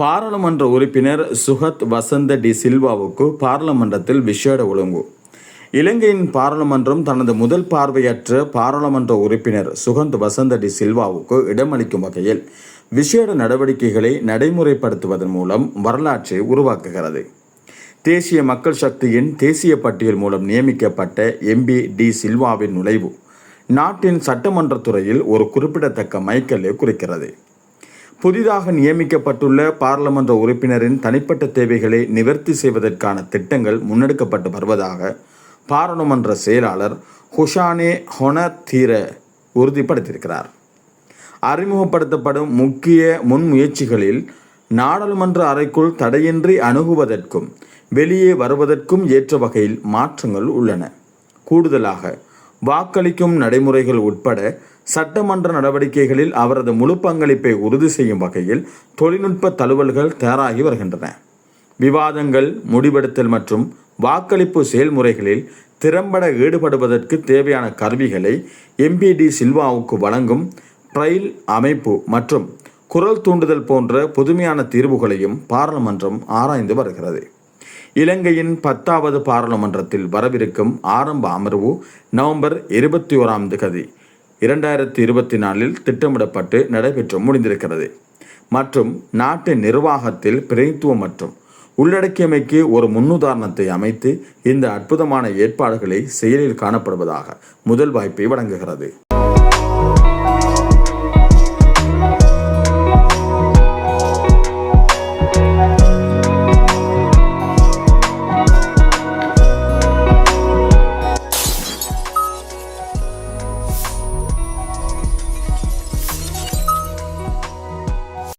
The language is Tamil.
பாராளுமன்ற உறுப்பினர் சுகத் வசந்த டி சில்வாவுக்கு பாராளுமன்றத்தில் விஷேட ஒழுங்கு. இலங்கையின் பாராளுமன்றம் தனது முதல் பார்வையற்ற பாராளுமன்ற உறுப்பினர் சுகந்த் வசந்த டி சில்வாவுக்கு இடமளிக்கும் வகையில் விசேட நடவடிக்கைகளை நடைமுறைப்படுத்துவதன் மூலம் வரலாற்றை உருவாக்குகிறது. தேசிய மக்கள் சக்தியின் தேசிய பட்டியல் மூலம் நியமிக்கப்பட்ட எம்பி டி சில்வாவின் நுழைவு நாட்டின் சட்டமன்ற துறையில் ஒரு குறிப்பிடத்தக்க மைக்கல்லை குறிக்கிறது. புதிதாக நியமிக்கப்பட்டுள்ள பாராளுமன்ற உறுப்பினரின் தனிப்பட்ட தேவைகளை நிவர்த்தி செய்வதற்கான திட்டங்கள் முன்னெடுக்கப்பட்டு வருவதாக பாராளுமன்ற செயலாளர் ஹுஷானே ஹொனதீர உறுதிப்படுத்தியிருக்கிறார். அறிமுகப்படுத்தப்படும் முக்கிய முன்முயற்சிகளில் நாடாளுமன்ற அறைக்குள் தடையின்றி அணுகுவதற்கும் வெளியே வருவதற்கும் ஏற்ற வகையில் மாற்றங்கள் உள்ளன. கூடுதலாக வாக்களிக்கும் நடைமுறைகள் உட்பட சட்டமன்ற நடவடிக்கைகளில் அவரது முழு பங்களிப்பை உறுதி செய்யும் வகையில் தொழில்நுட்ப தழுவல்கள் தயாராகி வருகின்றன. விவாதங்கள் முடிவெடுத்தல் மற்றும் வாக்களிப்பு செயல்முறைகளில் திறம்பட ஈடுபடுவதற்கு தேவையான கருவிகளை எம்பிடி சில்வாவுக்கு வழங்கும் ட்ரைல் அமைப்பு மற்றும் குரல் தூண்டுதல் போன்ற புதுமையான தீர்வுகளையும் பாராளுமன்றம் ஆராய்ந்து வருகிறது. இலங்கையின் பத்தாவது பாராளுமன்றத்தில் வரவிருக்கும் ஆரம்ப அமர்வு நவம்பர் இருபத்தி ஓராம் தேதி இரண்டாயிரத்தி இருபத்தி நாலில் திட்டமிடப்பட்டு நடைபெற்று முடிந்திருக்கிறது. மற்றும் நாட்டின் நிர்வாகத்தில் பிரதித்துவம் மற்றும் உள்ளடக்கியமைக்கு ஒரு முன்னுதாரணத்தை அமைத்து இந்த அற்புதமான ஏற்பாடுகளை செயலில் காணப்படுவதாக முதல் வாய்ப்பை வழங்குகிறது.